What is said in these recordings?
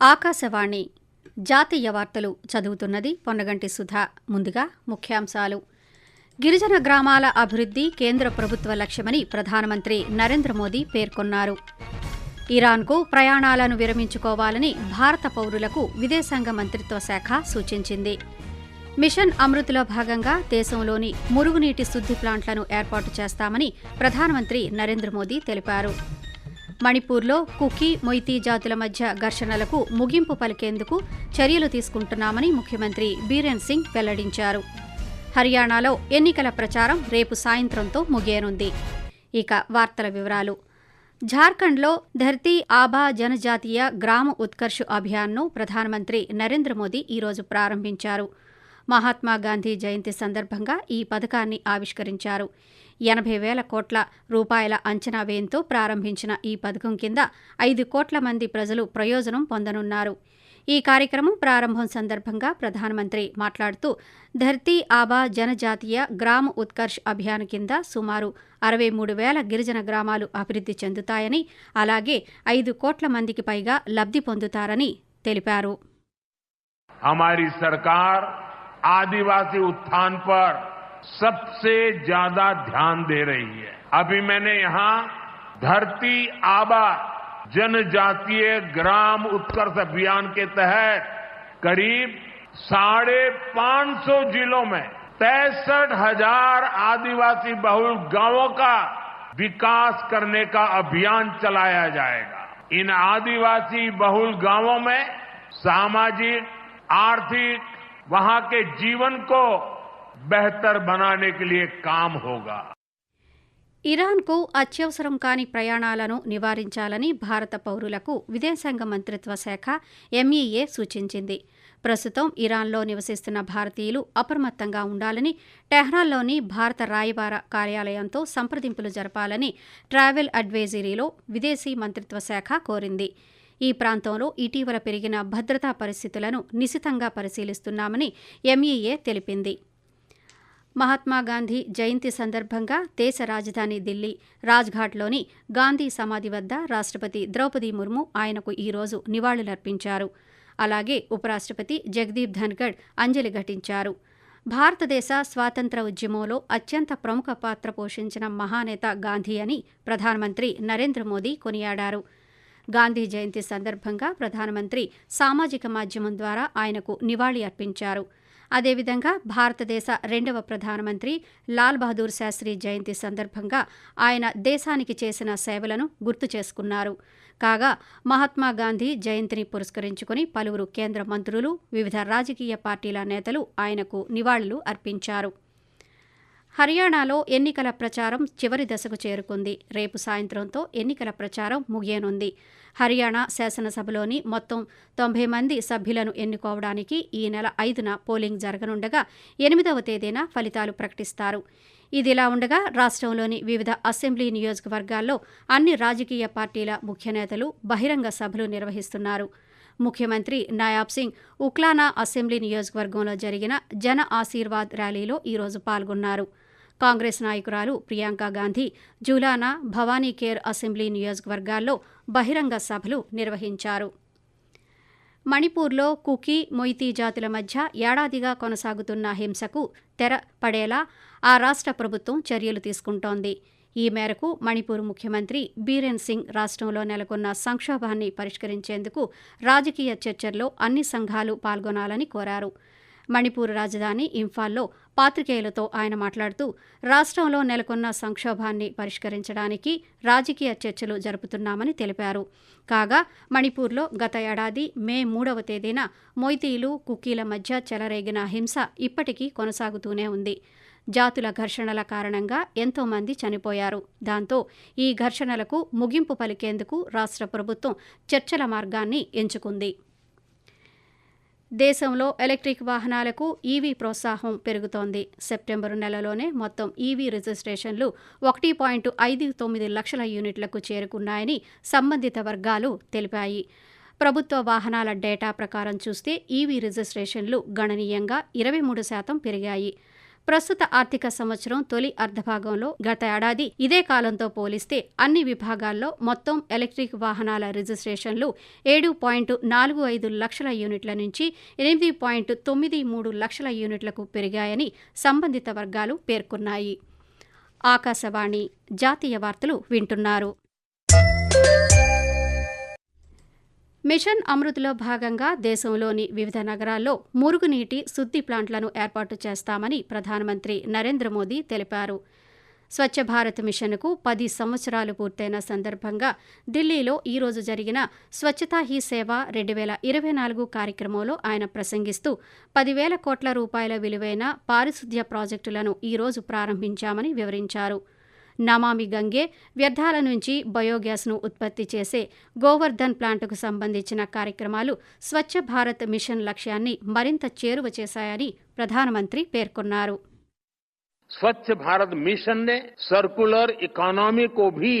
ఆకాశవాణి జాతీయ వార్తలు చదువుతున్నది పొన్నగంటి సుధా. ముందుగా ముఖ్యాంశాలు. గిరిజన గ్రామాల అభివృద్ధి కేంద్ర ప్రభుత్వ లక్ష్యమని ప్రధానమంత్రి నరేంద్ర మోదీ పేర్కొన్నారు. ఇరాన్కు ప్రయాణాలను విరమించుకోవాలని భారత పౌరులకు విదేశాంగ మంత్రిత్వ శాఖ సూచించింది. మిషన్ అమృత్లో భాగంగా దేశంలోని మురుగునీటి శుద్ధి ప్లాంట్లను ఏర్పాటు చేస్తామని ప్రధానమంత్రి నరేంద్ర మోదీ తెలిపారు. మణిపూర్లో కుకీ మొయితీ జాతుల మధ్య ఘర్షణలకు ముగింపు పలికేందుకు చర్యలు తీసుకుంటున్నామని ముఖ్యమంత్రి బీరేన్ సింగ్ వెల్లడించారు. హర్యానాలో ఎన్నికల ప్రచారం రేపు సాయంత్రంతో ముగియనుంది. ఇక వార్తల వివరాలు. జార్ఖండ్లో ధర్తీ ఆబా జనజాతీయ గ్రామ ఉత్కర్ష్ అభియాన్ను ప్రధానమంత్రి నరేంద్ర మోదీ ఈరోజు ప్రారంభించారు. మహాత్మా గాంధీ జయంతి సందర్భంగా ఈ పథకాన్ని ఆవిష్కరించారు. ఎనభై వేల కోట్ల రూపాయల అంచనా వ్యయంతో ప్రారంభించిన ఈ పథకం కింద ఐదు కోట్ల మంది ప్రజలు ప్రయోజనం పొందనున్నారు. ఈ కార్యక్రమం ప్రారంభం సందర్భంగా ప్రధానమంత్రి మాట్లాడుతూ ధర్తీ ఆబా జనజాతీయ గ్రామ ఉత్కర్ష్ అభియాన్ కింద సుమారు అరవై మూడు వేల గిరిజన గ్రామాలు అభివృద్ధి చెందుతాయని అలాగే ఐదు కోట్ల మందికి పైగా లబ్ధి పొందుతారని తెలిపారు. आदिवासी उत्थान पर सबसे ज़्यादा ध्यान दे रही है। अभी मैंने यहाँ धरती आबा जनजातीय ग्राम उत्कर्ष अभियान के तहत करीब साढ़े पाँच सौ जिलों में पैंसठ हज़ार आदिवासी बहुल गाँवों का विकास करने का अभियान चलाया जाएगा। इन आदिवासी बहुल गाँवों में सामाजिक, आर्थिक वहां के जीवन को बेहतर बनाने के लिए काम होगा ఇరాన్కు అత్యవసరం కాని ప్రయాణాలను నివారించాలని భారత పౌరులకు విదేశాంగ మంత్రిత్వ శాఖ ఎంఈఏ సూచించింది ప్రస్తుతం ఇరాన్లో నివసిస్తున్న భారతీయులు అప్రమత్తంగా ఉండాలని టెహ్రాన్లోని భారత రాయబార కార్యాలయంతో సంప్రదింపులు జరపాలని ట్రావెల్ అడ్వైజరీలో విదేశీ మంత్రిత్వ శాఖ కోరింది ఈ ప్రాంతంలో ఇటీవల పెరిగిన భద్రతా పరిస్థితులను నిశితంగా పరిశీలిస్తున్నామని ఎంఈఏ తెలిపింది. మహాత్మాగాంధీ జయంతి సందర్భంగా దేశ రాజధాని ఢిల్లీ రాజ్ఘాట్లోని గాంధీ సమాధి వద్ద రాష్ట్రపతి ద్రౌపది ముర్ము ఆయనకు ఈరోజు నివాళులర్పించారు. అలాగే ఉపరాష్ట్రపతి జగదీప్ ధన్గడ్ అంజలి ఘటించారు. భారతదేశ స్వాతంత్ర ఉద్యమంలో అత్యంత ప్రముఖ పాత్ర పోషించిన మహానేత గాంధీ అని ప్రధానమంత్రి నరేంద్ర మోదీ కొనియాడారు. గాంధీ జయంతి సందర్భంగా ప్రధానమంత్రి సామాజిక మాధ్యమం ద్వారా ఆయనకు నివాళి అర్పించారు. అదేవిధంగా భారతదేశ రెండవ ప్రధానమంత్రి లాల్ బహదూర్ శాస్త్రి జయంతి సందర్భంగా ఆయన దేశానికి చేసిన సేవలను గుర్తు చేసుకున్నారు. కాగా మహాత్మా గాంధీ జయంతిని పురస్కరించుకుని పలువురు కేంద్ర మంత్రులు వివిధ రాజకీయ పార్టీల నేతలు ఆయనకు నివాళులు అర్పించారు. హర్యానాలో ఎన్నికల ప్రచారం చివరి దశకు చేరుకుంది. రేపు సాయంత్రంతో ఎన్నికల ప్రచారం ముగియనుంది. హర్యానా శాసనసభలోని మొత్తం తొంభై మంది సభ్యులను ఎన్నుకోవడానికి ఈ నెల ఐదున పోలింగ్ జరగనుండగా ఎనిమిదవ తేదీన ఫలితాలు ప్రకటిస్తారు. ఇదిలా ఉండగా రాష్ట్రంలోని వివిధ అసెంబ్లీ నియోజకవర్గాల్లో అన్ని రాజకీయ పార్టీల ముఖ్య నేతలు బహిరంగ సభలు నిర్వహిస్తున్నారు. ముఖ్యమంత్రి నయాబ్ సింగ్ ఉక్లానా అసెంబ్లీ నియోజకవర్గంలో జరిగిన జన ఆశీర్వాద్ ర్యాలీలో ఈరోజు పాల్గొన్నారు. కాంగ్రెస్ నాయకురాలు ప్రియాంక గాంధీ జూలానా భవానీకేర్ అసెంబ్లీ నియోజకవర్గాల్లో బహిరంగ సభలు నిర్వహించారు. మణిపూర్లో కుకీ మొయితీ జాతుల మధ్య ఏడాదిగా కొనసాగుతున్న హింసకు తెర పడేలా ఆ రాష్ట్ర ప్రభుత్వం చర్యలు తీసుకుంటోంది. ఈ మేరకు మణిపూర్ ముఖ్యమంత్రి బీరేన్ సింగ్ రాష్ట్రంలో నెలకొన్న సంక్షోభాన్ని పరిష్కరించేందుకు రాజకీయ చర్చల్లో అన్ని సంఘాలు పాల్గొనాలని కోరారు. మణిపూర్ రాజధాని ఇంఫాల్లో పాత్రికేయులతో ఆయన మాట్లాడుతూ రాష్ట్రంలో నెలకొన్న సంక్షోభాన్ని పరిష్కరించడానికి రాజకీయ చర్చలు జరుపుతున్నామని తెలిపారు. కాగా మణిపూర్లో గత ఏడాది మే మూడవ తేదీన మొయితీలు కుకీల మధ్య చెలరేగిన హింస ఇప్పటికీ కొనసాగుతూనే ఉంది. జాతుల ఘర్షణల కారణంగా ఎంతో మంది చనిపోయారు. దాంతో ఈ ఘర్షణలకు ముగింపు పలికేందుకు రాష్ట్ర ప్రభుత్వం చర్చల మార్గాన్ని ఎంచుకుంది. దేశంలో ఎలక్ట్రిక్ వాహనాలకు ఈవీ ప్రోత్సాహం పెరుగుతోంది. సెప్టెంబరు నెలలోనే మొత్తం ఈవీ రిజిస్ట్రేషన్లు ఒకటి పాయింట్ ఐదు తొమ్మిది లక్షల యూనిట్లకు చేరుకున్నాయని సంబంధిత వర్గాలు తెలిపాయి. ప్రభుత్వ వాహనాల డేటా ప్రకారం చూస్తే ఈవీ రిజిస్ట్రేషన్లు గణనీయంగా ఇరవై మూడు శాతం పెరిగాయి. ప్రస్తుత ఆర్థిక సంవత్సరం తొలి అర్ధభాగంలో గత ఏడాది ఇదే కాలంతో పోలిస్తే అన్ని విభాగాల్లో మొత్తం ఎలక్ట్రిక్ వాహనాల రిజిస్ట్రేషన్లు ఏడు పాయింట్ నాలుగు ఐదు లక్షల యూనిట్ల నుంచి ఎనిమిది పాయింట్ తొమ్మిది మూడు లక్షల యూనిట్లకు పెరిగాయని సంబంధిత వర్గాలు పేర్కొన్నాయి. ఆకాశవాణి జాతీయ వార్తలు వింటున్నారు. మిషన్ అమృత్లో భాగంగా దేశంలోని వివిధ నగరాల్లో మురుగునీటి శుద్ధి ప్లాంట్లను ఏర్పాటు చేస్తామని ప్రధానమంత్రి నరేంద్ర మోదీ తెలిపారు. స్వచ్ఛ భారత్ మిషన్కు పది సంవత్సరాలు పూర్తయిన సందర్భంగా ఢిల్లీలో ఈరోజు జరిగిన స్వచ్ఛతా హీ సేవ రెండు వేల ఇరవై నాలుగు కార్యక్రమంలో ఆయన ప్రసంగిస్తూ పదివేల కోట్ల రూపాయల విలువైన పారిశుద్ధ్య ప్రాజెక్టులను ఈరోజు ప్రారంభించామని వివరించారు. నమామి గంగే వ్యర్థాల నుంచి బయోగ్యాస్ను ఉత్పత్తి చేసే గోవర్ధన్ ప్లాంటుకు సంబంధించిన కార్యక్రమాలు స్వచ్ఛ భారత్ మిషన్ లక్ష్యాన్ని మరింత చేరువ చేశాయని ప్రధానమంత్రి పేర్కొన్నారు स्वच्छ भारत मिशन ने सर्कुलर इकोनॉमी को भी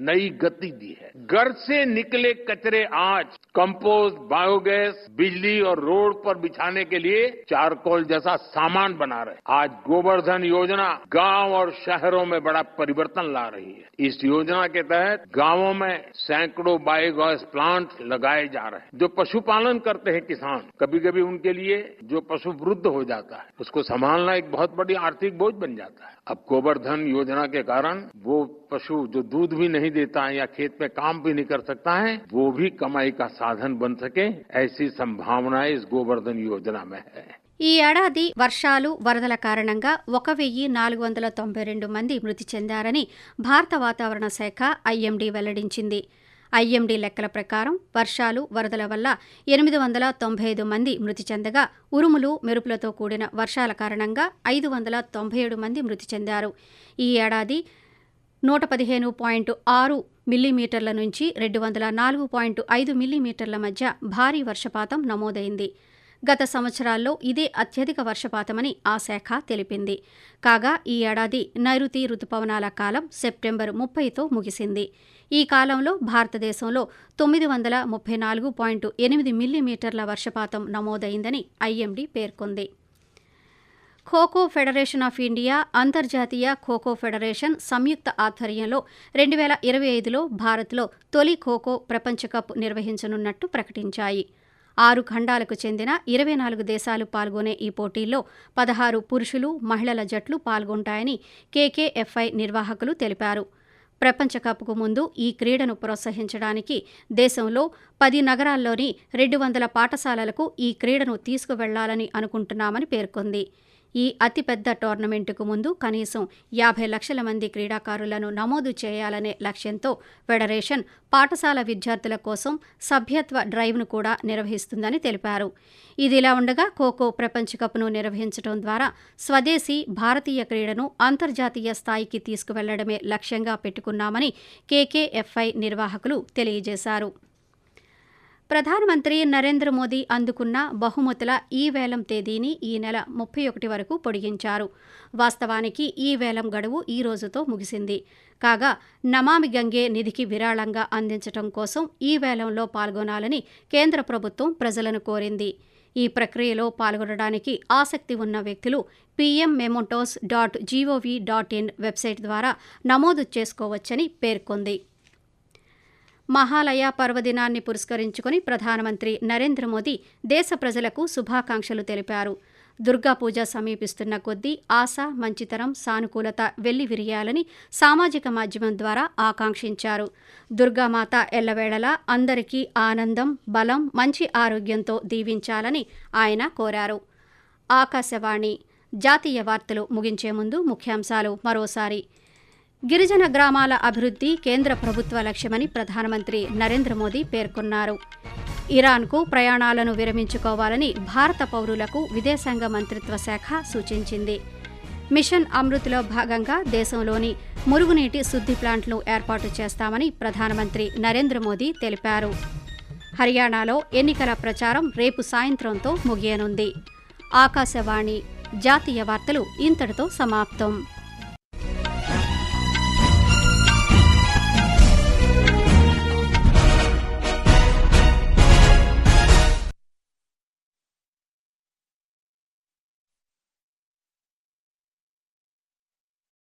नई गति दी है घर से निकले कचरे आज कंपोस्ट बायोगैस बिजली और रोड पर बिछाने के लिए चारकोल जैसा सामान बना रहे आज गोवर्धन योजना गाँव और शहरों में बड़ा परिवर्तन ला रही है। इस योजना के तहत गाँवों में सैकड़ों बायोगैस प्लांट लगाए जा रहे हैं, जो पशुपालन करते हैं किसान। कभी कभी उनके लिए जो पशु वृद्ध हो जाता है, उसको संभालना एक बहुत बड़ी आर्थिक बोझ बन जाता है। अब गोवर्धन योजना के कारण वो पशु जो दूध भी नहीं देता है या खेत में काम भी नहीं कर सकता है वो भी कमाई का साधन बन सके ऐसी संभावनाएं इस गोवर्धन योजना में है ఈ ఏడాది వర్షాలు వరదల కారణంగా ఒక వెయ్యి నాలుగు వందల తొంభై రెండు మంది మృతి చెందారని భారత వాతావరణ శాఖ ఐఎండీ వెల్లడించింది ఐఎండీ లెక్కల ప్రకారం వర్షాలు వరదల వల్ల ఎనిమిది వందల తొంభై ఐదు మంది మృతి చెందగా ఉరుములు మెరుపులతో కూడిన వర్షాల కారణంగా ఐదు వందల తొంభై ఏడు మంది మృతి చెందారు. ఈ ఏడాది నూట పదిహేను పాయింట్ ఆరు మిల్లీమీటర్ల నుంచి రెండు వందల నాలుగు పాయింట్ ఐదు మిల్లీమీటర్ల మధ్య భారీ వర్షపాతం నమోదైంది. గత సంవత్సరాల్లో ఇదే అత్యధిక వర్షపాతమని ఆ శాఖ తెలిపింది. కాగా ఈ ఏడాది నైరుతి రుతుపవనాల కాలం సెప్టెంబర్ ముప్పైతో ముగిసింది. ఈ కాలంలో భారతదేశంలో తొమ్మిది వందల ముప్పై నాలుగు పాయింట్ ఎనిమిది మిల్లీమీటర్ల వర్షపాతం నమోదైందని ఐఎండీ పేర్కొంది. ఖోఖో ఫెడరేషన్ ఆఫ్ ఇండియా అంతర్జాతీయ ఖోఖో ఫెడరేషన్ సంయుక్త ఆధ్వర్యంలో రెండు వేల ఇరవై ఐదులో భారత్లో తొలి ఖోఖో ప్రపంచ కప్ నిర్వహించనున్నట్టు ప్రకటించాయి. ఆరు ఖండాలకు చెందిన ఇరవై నాలుగు దేశాలు పాల్గొనే ఈ పోటీల్లో పదహారు పురుషులు మహిళల జట్లు పాల్గొంటాయని కేకేఎఫ్ఐ నిర్వాహకులు తెలిపారు. ప్రపంచ కప్కు ముందు ఈ క్రీడను ప్రోత్సహించడానికి దేశంలో పది నగరాల్లోని రెండు వందల పాఠశాలలకు ఈ క్రీడను తీసుకువెళ్ళాలని అనుకుంటున్నామని పేర్కొంది. ఈ అతిపెద్ద టోర్నమెంటుకు ముందు కనీసం యాభై లక్షల మంది క్రీడాకారులను నమోదు చేయాలనే లక్ష్యంతో ఫెడరేషన్ పాఠశాల విద్యార్థుల కోసం సభ్యత్వ డ్రైవ్ను కూడా నిర్వహిస్తుందని తెలిపారు. ఇదిలా ఉండగా ఖోఖో ప్రపంచ కప్ను నిర్వహించడం ద్వారా స్వదేశీ భారతీయ క్రీడను అంతర్జాతీయ స్థాయికి తీసుకువెళ్ళడమే లక్ష్యంగా పెట్టుకున్నామని కేకేఎఫ్ఐ నిర్వాహకులు తెలియజేశారు. ప్రధానమంత్రి నరేంద్ర మోదీ అందుకున్న బహుమతుల ఈ వేలం తేదీని ఈ నెల ముప్పై ఒకటి వరకు పొడిగించారు. వాస్తవానికి ఈ వేలం గడువు ఈ రోజుతో ముగిసింది. కాగా నమామి గంగే నిధికి విరాళంగా అందించడం కోసం ఈ వేలంలో పాల్గొనాలని కేంద్ర ప్రభుత్వం ప్రజలను కోరింది. ఈ ప్రక్రియలో పాల్గొనడానికి ఆసక్తి ఉన్న వ్యక్తులు PM mementos dot G O V dot in website ద్వారా నమోదు చేసుకోవచ్చని పేర్కొంది. మహాలయ పర్వదినాన్ని పురస్కరించుకుని ప్రధానమంత్రి నరేంద్ర మోదీ దేశ ప్రజలకు శుభాకాంక్షలు తెలిపారు. దుర్గా పూజ సమీపిస్తున్న కొద్దీ ఆశ మంచితనం సానుకూలత వెల్లివిరియాలని సామాజిక మాధ్యమం ద్వారా ఆకాంక్షించారు. దుర్గామాత ఎల్లవేళలా అందరికీ ఆనందం బలం మంచి ఆరోగ్యంతో దీవించాలని ఆయన కోరారు. ఆకాశవాణి జాతీయ వార్తలు ముగించే ముందు ముఖ్యాంశాలు మరోసారి. గిరిజన గ్రామాల అభివృద్ధి కేంద్ర ప్రభుత్వ లక్ష్యమని ప్రధానమంత్రి నరేంద్ర మోదీ పేర్కొన్నారు. ఇరాన్కు ప్రయాణాలను విరమించుకోవాలని భారత పౌరులకు విదేశాంగ మంత్రిత్వ శాఖ సూచించింది. మిషన్ అమృత్లో భాగంగా దేశంలోని మురుగునీటి శుద్ధి ప్లాంట్లు ఏర్పాటు చేస్తామని ప్రధానమంత్రి నరేంద్ర మోదీ తెలిపారు. హర్యానాలో ఎన్నికల ప్రచారం రేపు సాయంత్రంతో ముగియనుంది. ఆకాశవాణి జాతీయ వార్తలు ఇంతటితో సమాప్తం.